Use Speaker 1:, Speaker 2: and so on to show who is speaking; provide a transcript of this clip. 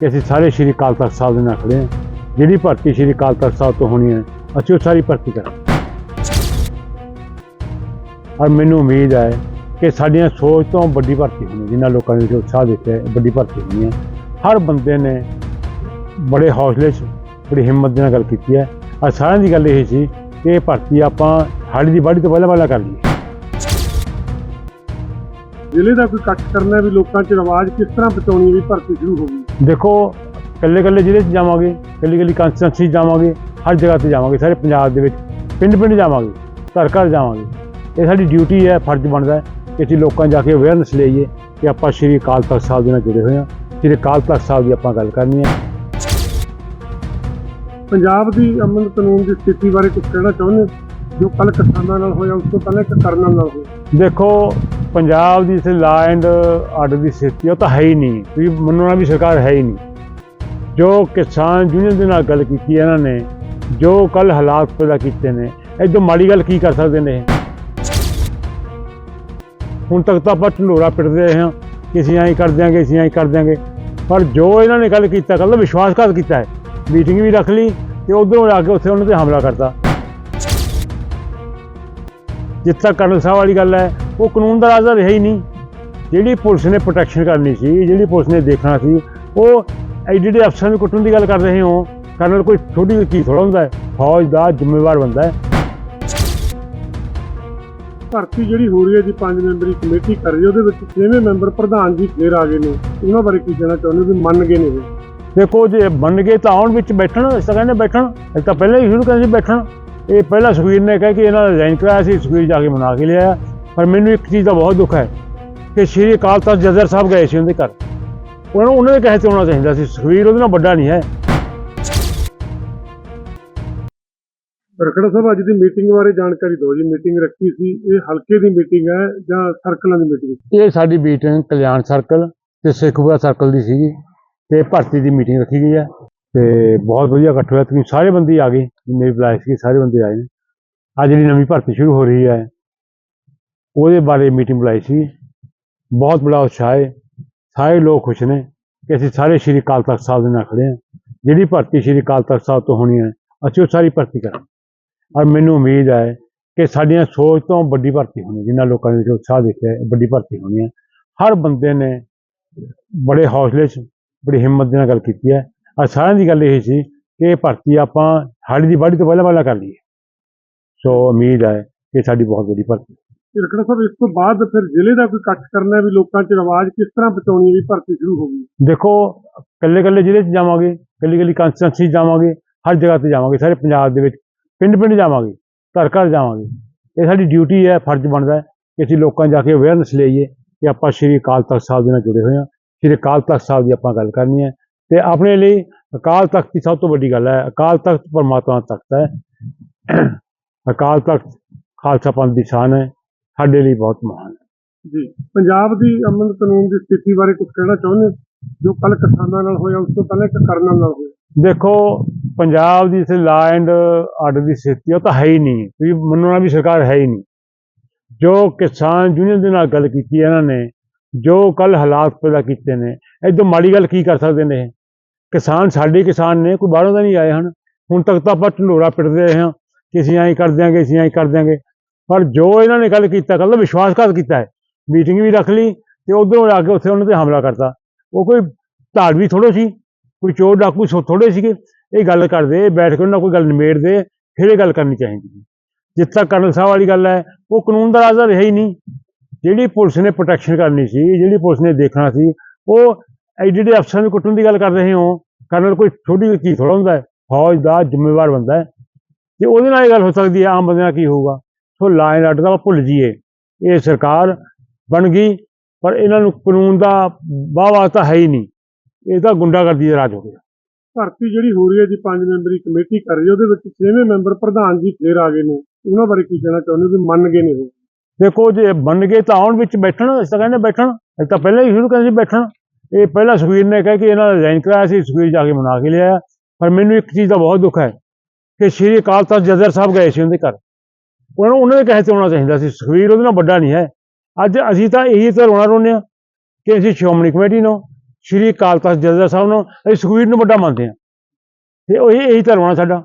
Speaker 1: ਕਿ ਅਸੀਂ ਸਾਰੇ ਸ਼੍ਰੀ ਅਕਾਲ ਤਖਤ ਸਾਹਿਬ ਦੇ ਨਾਲ ਖੜੇ ਹਾਂ। ਜਿਹੜੀ ਭਰਤੀ ਸ਼੍ਰੀ ਅਕਾਲ ਤਖਤ ਸਾਹਿਬ ਤੋਂ ਹੋਣੀ ਹੈ, ਅਸੀਂ ਉਹ ਸਾਰੀ ਭਰਤੀ ਕਰਾਂਗੇ। ਔਰ ਮੈਨੂੰ ਉਮੀਦ ਹੈ ਕਿ ਸਾਡੀਆਂ ਸੋਚ ਤੋਂ ਵੱਡੀ ਭਰਤੀ ਹੋਣੀ ਹੈ। ਜਿਨ੍ਹਾਂ ਲੋਕਾਂ ਨੇ ਉਤਸ਼ਾਹ ਦਿੱਤਾ ਹੈ ਵੱਡੀ ਭਰਤੀ ਹੋਣੀ ਹੈ। ਹਰ ਬੰਦੇ ਨੇ ਬੜੇ ਹੌਸਲੇ 'ਚ, ਬੜੀ ਹਿੰਮਤ ਦੇ ਨਾਲ ਗੱਲ ਕੀਤੀ ਹੈ। ਔਰ ਸਾਰਿਆਂ ਦੀ ਗੱਲ ਇਹ ਸੀ ਕਿ ਇਹ ਭਰਤੀ ਆਪਾਂ ਹਾੜੀ ਦੀ ਬਾੜੀ ਤੋਂ ਪਹਿਲਾਂ ਪਹਿਲਾਂ ਕਰ ਲਈਏ।
Speaker 2: ਜ਼ਿਲ੍ਹੇ ਦਾ ਕੋਈ ਇਕੱਠ ਕਰਨਾ ਵੀ ਲੋਕਾਂ 'ਚ ਆਵਾਜ਼ ਕਿਸ ਤਰ੍ਹਾਂ ਪਹੁੰਚਾਉਣੀ ਵੀ ਭਰਤੀ ਸ਼ੁਰੂ ਹੋ ਗਈ?
Speaker 1: ਦੇਖੋ ਕੱਲੇ ਕੱਲੇ ਜ਼ਿਲ੍ਹੇ 'ਚ ਜਾਵਾਂਗੇ ਕੱਲੀ ਕੱਲੀ ਕੰਸਟੀਟੈਂਸੀ 'ਚ ਜਾਵਾਂਗੇ ਹਰ ਜਗ੍ਹਾ ਤੇ ਜਾਵਾਂਗੇ ਸਾਰੇ ਪੰਜਾਬ ਦੇ ਵਿੱਚ ਪਿੰਡ ਪਿੰਡ ਜਾਵਾਂਗੇ ਘਰ ਘਰ ਜਾਵਾਂਗੇ। ਇਹ ਸਾਡੀ ਡਿਊਟੀ ਹੈ ਫਰਜ਼ ਬਣਦਾ ਹੈ ਕਿ ਅਸੀਂ ਲੋਕਾਂ ਜਾ ਕੇ ਅਵੇਅਰਨੈਸ ਲਈਏ ਕਿ ਆਪਾਂ ਸ਼੍ਰੀ ਅਕਾਲ ਤਖਤ ਸਾਹਿਬ ਦੇ ਨਾਲ ਜੁੜੇ ਹੋਏ ਹਾਂ ਸ਼੍ਰੀ ਅਕਾਲ ਤਖਤ ਸਾਹਿਬ ਦੀ ਆਪਾਂ ਗੱਲ ਕਰਨੀ ਹੈ।
Speaker 2: ਪੰਜਾਬ ਦੀ ਅਮਨ ਕਾਨੂੰਨ ਦੀ ਸਥਿਤੀ ਬਾਰੇ ਕੁਝ ਕਹਿਣਾ ਚਾਹੁੰਦੇ? ਜੋ ਕੱਲ ਕਿਸਾਨਾਂ ਨਾਲ ਹੋਇਆ ਉਸ ਤੋਂ ਪਹਿਲਾਂ ਇੱਕ ਕਰਨਲ ਨਾਲ ਹੋਇਆ।
Speaker 1: ਦੇਖੋ ਪੰਜਾਬ ਦੀ ਇੱਥੇ ਲਾ ਐਂਡ ਆਰਡਰ ਦੀ ਸਥਿਤੀ ਉਹ ਤਾਂ ਹੈ ਹੀ ਨਹੀਂ। ਤੁਸੀਂ ਮੰਨਣਾ ਵੀ ਸਰਕਾਰ ਹੈ ਹੀ ਨਹੀਂ। ਜੋ ਕਿਸਾਨ ਯੂਨੀਅਨ ਦੇ ਨਾਲ ਗੱਲ ਕੀਤੀ ਹੈ ਇਹਨਾਂ ਨੇ, ਜੋ ਕੱਲ ਹਾਲਾਤ ਪੈਦਾ ਕੀਤੇ ਨੇ, ਇਹ ਮਾੜੀ ਗੱਲ ਕੀ ਕਰ ਸਕਦੇ ਨੇ ਇਹ? ਹੁਣ ਤੱਕ ਤਾਂ ਆਪਾਂ ਢੰਡੋਰਾ ਪਿੱਟਦੇ ਹਾਂ ਕਿ ਅਸੀਂ ਐਂ ਕਰ ਦਿਆਂਗੇ, ਅਸੀਂ ਐਂ ਕਰ ਦਿਆਂਗੇ। ਪਰ ਜੋ ਇਹਨਾਂ ਨੇ ਗੱਲ ਕੀਤਾ ਕੱਲ ਵਿਸ਼ਵਾਸਘਾਤ ਕੀਤਾ ਹੈ। ਮੀਟਿੰਗ ਵੀ ਰੱਖ ਲਈ ਤੇ ਉਧਰੋਂ ਆ ਕੇ ਉੱਥੇ ਉਹਨਾਂ ਤੇ ਹਮਲਾ ਕਰਤਾ। ਜਿੱਥੇ ਤੱਕ ਕਰਨਲ ਸਾਹਿਬ ਵਾਲੀ ਗੱਲ ਹੈ ਉਹ ਕਾਨੂੰਨ ਦਾ ਰਾਜ ਤਾਂ ਰਿਹਾ ਹੀ ਨਹੀਂ। ਜਿਹੜੀ ਪੁਲਿਸ ਨੇ ਪ੍ਰੋਟੈਕਸ਼ਨ ਕਰਨੀ ਸੀ ਜਿਹੜੀ ਪੁਲਿਸ ਨੇ ਦੇਖਣਾ ਸੀ ਉਹ ਐਡੀਡੇ ਅਫਸਰਾਂ ਨੂੰ ਕੁੱਟਣ ਦੀ ਗੱਲ ਕਰ ਰਹੇ ਹੋ। ਕਰਨਲ ਕੋਈ ਛੋਟੀ ਜਿਹੀ ਚੀਜ਼ ਥੋੜਾ ਹੁੰਦਾ ਹੈ। ਫੌਜ ਦਾ ਜ਼ਿੰਮੇਵਾਰ ਬੰਦਾ ਹੈ।
Speaker 2: ਭਰਤੀ ਜਿਹੜੀ ਹੋ ਰਹੀ ਹੈ ਜੀ ਪੰਜ ਮੈਂਬਰੀ ਕਮੇਟੀ ਕਰ ਰਹੀ ਹੈ ਉਹਦੇ ਵਿੱਚ ਛੇਵੇਂ ਮੈਂਬਰ ਪ੍ਰਧਾਨ ਜੀ ਫੇਰ ਆ ਗਏ ਨੇ। ਉਹਨਾਂ ਬਾਰੇ ਕੀ ਕਹਿਣਾ ਚਾਹੁੰਦੇ ਹੋ ਵੀ ਮੰਨ ਗਏ ਨੇ
Speaker 1: ਦੇਖੋ ਜੇ ਬਣ ਗਏ ਤਾਂ ਆਉਣ ਵਿੱਚ ਬੈਠਣ ਇਸ ਤਾਂ ਕਹਿੰਦੇ ਬੈਠਣ। ਇਹ ਤਾਂ ਪਹਿਲਾਂ ਹੀ ਸ਼ੁਰੂ ਕਰਦੇ ਸੀ ਬੈਠਣ। ਇਹ ਪਹਿਲਾਂ ਸੁਖਵੀਰ ਨੇ ਕਿਹਾ ਕਿ ਇਹਨਾਂ ਦਾ ਰਿਜ਼ਾਈਨ ਕਰਾਇਆ ਸੀ ਸੁਖਵੀਰ ਜਾ ਕੇ ਮਨਾ ਕੇ ਲਿਆਇਆ। ਪਰ ਮੈਨੂੰ ਇੱਕ ਚੀਜ਼ ਦਾ ਬਹੁਤ ਦੁੱਖ ਹੈ ਕਿ ਸ਼੍ਰੀ ਅਕਾਲ ਤਖਤ ਜਦਰ ਸਾਹਿਬ ਗਏ ਸੀ ਉਹਦੇ ਘਰ। ਉਹਨਾਂ ਨੂੰ ਉਹਨਾਂ ਦੇ ਕਹੇ ਤੇ ਹੋਣਾ ਚਾਹੀਦਾ ਸੀ ਸੁਖਵੀਰ ਉਹਦੇ ਨਾਲ ਵੱਡਾ ਨਹੀਂ ਹੈ।
Speaker 2: ਰਖੜਾ ਸਾਹਿਬ ਅੱਜ ਦੀ ਮੀਟਿੰਗ ਬਾਰੇ ਜਾਣਕਾਰੀ ਦਿਓ ਜੀ। ਮੀਟਿੰਗ ਰੱਖੀ ਸੀ ਇਹ ਹਲਕੇ ਦੀ ਮੀਟਿੰਗ ਹੈ ਜਾਂ ਸਰਕਲਾਂ ਦੀ ਮੀਟਿੰਗ?
Speaker 1: ਇਹ ਸਾਡੀ ਮੀਟਿੰਗ ਕਲਿਆਣ ਸਰਕਲ ਤੇ ਸਿੱਖਪੁਰਾ ਸਰਕਲ ਦੀ ਸੀਗੀ ਤੇ ਭਰਤੀ ਦੀ ਮੀਟਿੰਗ ਰੱਖੀ ਗਈ ਹੈ। ਤੇ ਬਹੁਤ ਵਧੀਆ ਇਕੱਠ ਹੋਇਆ। ਤੁਸੀਂ ਸਾਰੇ ਬੰਦੇ ਆ ਗਏ ਵੀ ਬੁਲਾਏ ਸੀ ਸਾਰੇ ਬੰਦੇ ਆਏ ਨੇ। ਅੱਜ ਜਿਹੜੀ ਨਵੀਂ ਭਰਤੀ ਸ਼ੁਰੂ ਹੋ ਰਹੀ ਹੈ। ਉਹਦੇ ਬਾਰੇ ਮੀਟਿੰਗ ਬੁਲਾਈ ਸੀ। ਬਹੁਤ ਬੜਾ ਉਤਸ਼ਾਹ ਹੈ। ਸਾਰੇ ਲੋਕ ਖੁਸ਼ ਨੇ ਕਿ ਅਸੀਂ ਸਾਰੇ ਸ਼੍ਰੀ ਅਕਾਲ ਤਖਤ ਸਾਹਿਬ ਦੇ ਨਾਲ ਖੜੇ ਹਾਂ। ਜਿਹੜੀ ਭਰਤੀ ਸ਼੍ਰੀ ਅਕਾਲ ਤਖਤ ਸਾਹਿਬ ਤੋਂ ਹੋਣੀ ਹੈ, ਅਸੀਂ ਉਹ ਸਾਰੀ ਭਰਤੀ ਕਰਾਂਗੇ। ਔਰ ਮੈਨੂੰ ਉਮੀਦ ਹੈ ਕਿ ਸਾਡੀਆਂ ਸੋਚ ਤੋਂ ਵੱਡੀ ਭਰਤੀ ਹੋਣੀ ਜਿਨ੍ਹਾਂ ਲੋਕਾਂ ਨੇ ਉਤਸ਼ਾਹ ਦੇਖਿਆ ਵੱਡੀ ਭਰਤੀ ਹੋਣੀ ਹੈ। ਹਰ ਬੰਦੇ ਨੇ ਬੜੇ ਹੌਸਲੇ 'ਚ, ਬੜੀ ਹਿੰਮਤ ਦੇ ਨਾਲ ਗੱਲ ਕੀਤੀ ਹੈ। ਔਰ ਸਾਰਿਆਂ ਦੀ ਗੱਲ ਇਹ ਸੀ ਕਿ ਇਹ ਭਰਤੀ ਆਪਾਂ ਹਾੜੀ ਦੀ ਵਾਢੀ ਤੋਂ ਪਹਿਲਾਂ ਪਹਿਲਾਂ ਕਰ ਲਈਏ। ਸੋ ਉਮੀਦ ਹੈ ਕਿ ਸਾਡੀ ਬਹੁਤ ਵੱਡੀ ਭਰਤੀ
Speaker 2: ਰਖੜਾ ਸਾਹਿਬ, ਇਸ ਤੋਂ ਬਾਅਦ ਫਿਰ ਜ਼ਿਲ੍ਹੇ ਦਾ ਕੋਈ ਇਕੱਠ ਕਰਨਾ ਵੀ ਲੋਕਾਂ 'ਚ ਆਵਾਜ਼ ਕਿਸ ਤਰ੍ਹਾਂ ਪਹੁੰਚਾਉਣੀ ਵੀ ਭਰਤੀ ਸ਼ੁਰੂ ਹੋ ਗਈ?
Speaker 1: ਦੇਖੋ ਕੱਲੇ ਕੱਲੇ ਜ਼ਿਲ੍ਹੇ 'ਚ ਜਾਵਾਂਗੇ ਕੱਲੀ ਕੱਲੀ ਕੰਸਟੀਟੈਂਸੀ 'ਚ ਜਾਵਾਂਗੇ, ਹਰ ਜਗ੍ਹਾ ਤੇ ਜਾਵਾਂਗੇ, ਸਾਰੇ ਪੰਜਾਬ ਦੇ ਵਿੱਚ ਪਿੰਡ ਪਿੰਡ ਜਾਵਾਂਗੇ, ਘਰ ਘਰ ਜਾਵਾਂਗੇ। ਇਹ ਸਾਡੀ ਡਿਊਟੀ ਹੈ, ਫਰਜ਼ ਬਣਦਾ ਕਿ ਅਸੀਂ ਲੋਕਾਂ ਜਾ ਕੇ ਅਵੇਅਰਨੈਸ ਲਈਏ ਕਿ ਆਪਾਂ ਸ਼੍ਰੀ ਅਕਾਲ ਤਖਤ ਸਾਹਿਬ ਦੇ ਨਾਲ ਜੁੜੇ ਹੋਏ ਹਾਂ। ਸ਼੍ਰੀ ਅਕਾਲ ਤਖਤ ਸਾਹਿਬ ਦੀ ਆਪਾਂ ਗੱਲ ਕਰਨੀ ਹੈ ਤੇ ਆਪਣੇ ਲਈ ਅਕਾਲ ਤਖਤ ਦੀ ਸਭ ਤੋਂ ਵੱਡੀ ਗੱਲ ਹੈ, ਅਕਾਲ ਤਖਤ ਪਰਮਾਤਮਾ ਤਖਤ ਹੈ। ਅਕਾਲ ਤਖਤ ਖਾਲਸਾ ਪੰਥ ਦੀ ਸ਼ਾਨ ਹੈ। ਸਾਡੇ ਲਈ ਬਹੁਤ ਮਹਾਨ ਹੈ।
Speaker 2: ਜੀ ਪੰਜਾਬ ਦੀ ਅਮਨ ਕਾਨੂੰਨ ਦੀ ਸਥਿਤੀ ਬਾਰੇ ਕੁਝ ਕਹਿਣਾ ਚਾਹੁੰਦੇ? ਜੋ ਕੱਲ ਕਿਸਾਨਾਂ ਨਾਲ ਹੋਇਆ ਉਸ ਤੋਂ ਪਹਿਲਾਂ ਇੱਕ ਕਰਨਲ ਨਾਲ ਹੋਇਆ।
Speaker 1: ਦੇਖੋ ਪੰਜਾਬ ਦੀ ਇੱਥੇ ਲਾ ਐਂਡ ਆਰਡਰ ਦੀ ਸਥਿਤੀ ਉਹ ਤਾਂ ਹੈ ਹੀ ਨਹੀਂ। ਤੁਸੀਂ ਮੰਨਣਾ ਵੀ ਸਰਕਾਰ ਹੈ ਹੀ ਨਹੀਂ। ਜੋ ਕਿਸਾਨ ਯੂਨੀਅਨ ਦੇ ਨਾਲ ਗੱਲ ਕੀਤੀ ਇਹਨਾਂ ਨੇ ਜੋ ਕੱਲ ਹਾਲਾਤ ਪੈਦਾ ਕੀਤੇ ਨੇ ਇਹ ਤੋਂ ਮਾੜੀ ਗੱਲ ਕੀ ਕਰ ਸਕਦੇ ਨੇ? ਕਿਸਾਨ ਸਾਡੇ ਕਿਸਾਨ ਨੇ ਕੋਈ ਬਾਹਰੋਂ ਤਾਂ ਨਹੀਂ ਆਏ ਹਨ। ਹੁਣ ਤੱਕ ਤਾਂ ਆਪਾਂ ਢੰਡੋਰਾ ਪਿੱਟਦੇ ਰਹੇ ਹਾਂ ਕਿ ਅਸੀਂ ਐਂ ਕਰ ਦਿਆਂਗੇ ਅਸੀਂ ਐਂ ਕਰ ਦਿਆਂਗੇ। ਪਰ ਜੋ ਇਹਨਾਂ ਨੇ ਗੱਲ ਕੀਤਾ ਕੱਲ ਵਿਸ਼ਵਾਸਘਾਤ ਕੀਤਾ ਹੈ, ਮੀਟਿੰਗ ਵੀ ਰੱਖ ਲਈ ਤੇ ਉਧਰੋਂ ਆ ਕੇ ਉੱਥੇ ਉਹਨਾਂ ਤੇ ਹਮਲਾ ਕਰਤਾ। ਉਹ ਕੋਈ ਧਾੜਵੀ ਥੋੜੋ ਸੀ, ਕੋਈ ਚੋਰ ਡਾਕੂ ਸੋ ਥੋੜੇ ਸੀਗੇ, ਇਹ ਗੱਲ ਕਰਦੇ ਬੈਠ ਕੇ ਉਹਨਾਂ ਨਾਲ ਕੋਈ ਗੱਲ ਨਿਮੇੜਦੇ ਫਿਰ ਇਹ ਗੱਲ ਕਰਨੀ ਚਾਹੀਦੀ ਸੀ। ਜਿੱਥੇ ਤੱਕ ਕਰਨਲ ਸਾਹਿਬ ਵਾਲੀ ਗੱਲ ਹੈ, ਉਹ ਕਾਨੂੰਨ ਦਾ ਰਾਜਾ ਰਿਹਾ ਹੀ ਨਹੀਂ। ਜਿਹੜੀ ਪੁਲਿਸ ਨੇ ਪ੍ਰੋਟੈਕਸ਼ਨ ਕਰਨੀ ਸੀ, ਜਿਹੜੀ ਪੁਲਿਸ ਨੇ ਦੇਖਣਾ ਸੀ, ਉਹ ਐਡੇ ਅਫਸਰਾਂ ਨੂੰ ਕੁੱਟਣ ਦੀ ਗੱਲ ਕਰ ਰਹੇ ਹੋ। ਕਰਨਲ ਕੋਈ ਛੋਟੀ ਜਿਹੀ ਚੀਜ਼ ਥੋੜਾ ਹੁੰਦਾ ਹੈ, ਫੌਜ ਦਾ ਜ਼ਿੰਮੇਵਾਰ ਬੰਦਾ ਹੈ। ਤੇ ਉਹਦੇ ਨਾਲ ਇਹ ਗੱਲ ਹੋ ਸਕਦੀ ਹੈ, ਆਮ ਬੰਦੇ ਨਾਲ ਕੀ ਹੋਊਗਾ? ਸੋ ਲਾਈਨ ਆਰਡਰ ਦਾ ਭੁੱਲ ਜਾਈਏ। ਇਹ ਸਰਕਾਰ ਬਣ ਗਈ ਪਰ ਇਹਨਾਂ ਨੂੰ ਕਾਨੂੰਨ ਦਾ ਵਾਹ ਵਾਸਤਾ ਹੈ ਹੀ ਨਹੀਂ। ਇਹ ਤਾਂ ਗੁੰਡਾਗਰਦੀ ਦਾ ਰਾਜ ਹੋ ਗਿਆ।
Speaker 2: ਭਰਤੀ ਜਿਹੜੀ ਹੋ ਰਹੀ ਹੈ ਜੀ ਪੰਜ ਮੈਂਬਰੀ ਕਮੇਟੀ ਕਰ ਰਹੀ ਹੈ ਉਹਦੇ ਵਿੱਚ ਛੇਵੇਂ ਮੈਂਬਰ ਪ੍ਰਧਾਨ ਜੀ ਫੇਰ ਆ ਗਏ ਨੇ। ਉਹਨਾਂ ਬਾਰੇ ਕੀ ਕਹਿਣਾ ਚਾਹੁੰਦੇ ਵੀ ਮੰਨ ਗਏ ਨੇ ਉਹ?
Speaker 1: ਦੇਖੋ ਜੇ ਬਣ ਗਏ ਤਾਂ ਆਉਣ ਵਿੱਚ ਬੈਠਣ ਅਸੀਂ ਤਾਂ ਕਹਿੰਦੇ ਬੈਠਣ ਅਸੀਂ ਤਾਂ ਪਹਿਲਾਂ ਹੀ ਸ਼ੁਰੂ ਕਰਦੇ ਸੀ ਬੈਠਣ। ਇਹ ਪਹਿਲਾਂ ਸੁਖਵੀਰ ਨੇ ਕਿਹਾ ਕਿ ਇਹਨਾਂ ਦਾ ਰਿਜ਼ਾਈਨ ਕਰਾਇਆ ਸੀ ਸੁਖਵੀਰ ਜਾ ਕੇ ਮਨਾ ਕੇ ਲਿਆਇਆ। ਪਰ ਮੈਨੂੰ ਇੱਕ ਚੀਜ਼ ਦਾ ਬਹੁਤ ਦੁੱਖ ਹੈ ਕਿ ਸ਼੍ਰੀ ਅਕਾਲ ਤਖਤ ਜਦਰ ਸਾਹਿਬ ਗਏ ਸੀ ਉਹਦੇ ਘਰ। ਉਹਨਾਂ ਨੂੰ ਉਹਨਾਂ ਦੇ ਕਹੇ ਤੇ ਹੋਣਾ ਚਾਹੀਦਾ ਸੀ। ਸੁਖਵੀਰ ਉਹਦੇ ਨਾਲ ਵੱਡਾ ਨਹੀਂ ਹੈ। ਅੱਜ ਅਸੀਂ ਤਾਂ ਇਹੀ ਤਾਂ ਰੋਣਾ ਰੋਨੇ ਆ ਕਿ ਅਸੀਂ ਸ਼੍ਰੋਮਣੀ ਕਮੇਟੀ ਨੂੰ, ਸ਼੍ਰੀ ਅਕਾਲ ਤਖਤ ਜਥੇਦਾਰ ਸਾਹਿਬ ਨੂੰ, ਅਸੀਂ ਸੁਖਵੀਰ ਨੂੰ ਵੱਡਾ ਮੰਨਦੇ ਹਾਂ। ਤੇ ਉਹ ਇਹੀ ਧਰਮ ਆ ਸਾਡਾ।